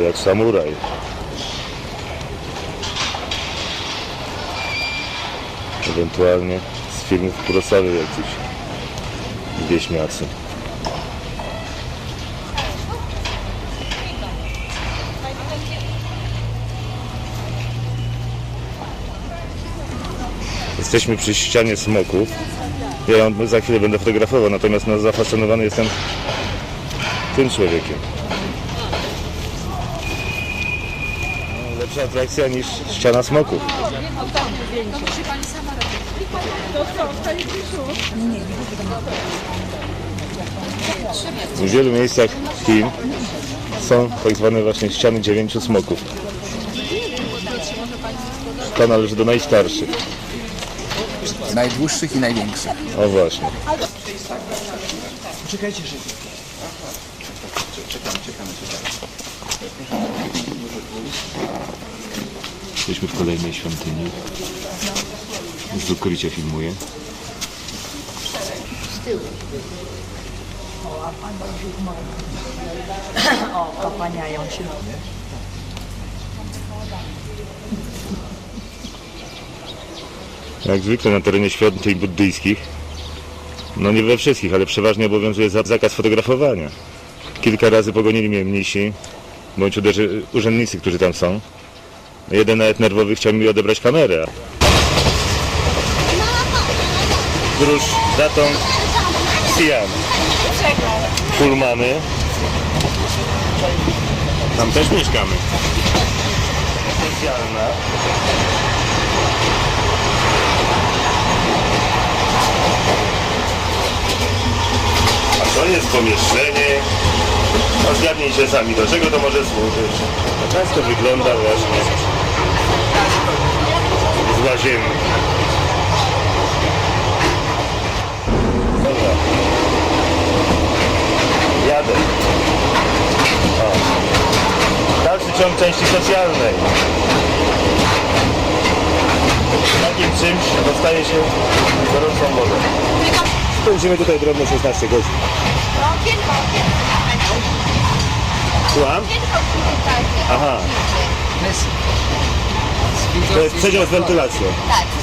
jak samuraj. Ewentualnie z filmów Kurosawy jakiś wieśniacy. Jesteśmy przy ścianie smoków. Ja ją za chwilę będę fotografował, natomiast no, zafascynowany jestem tym człowiekiem. No, Lepsza atrakcja niż ściana smoków. W wielu miejscach Chin są tak zwane właśnie ściany dziewięciu smoków. Ta należy do najstarszych. Najdłuższych i największych. O właśnie. Jesteśmy w kolejnej świątyni. Zukowicie filmuję. O, opaniają się. Jak zwykle na terenie świątyń buddyjskich, no nie we wszystkich, ale przeważnie obowiązuje za- zakaz fotografowania. Kilka razy pogonili mnie mnisi, bądź uderzy, urzędnicy, którzy tam są. Jeden nawet nerwowy chciał mi odebrać kamerę. Podróż datą Siam. Pullmany. Tam też mieszkamy. Specjalna. A to jest pomieszczenie. No zgadnijcie sami, do czego to może służyć. To często wygląda właśnie z łazienki. Dobra. Jadę. O. Dalszy ciąg części socjalnej. Takim czymś dostaje się gorącą wodę. Spędzimy tutaj drobne 16 godzin. Słucham? Aha, przedział z wentylacją. Tak,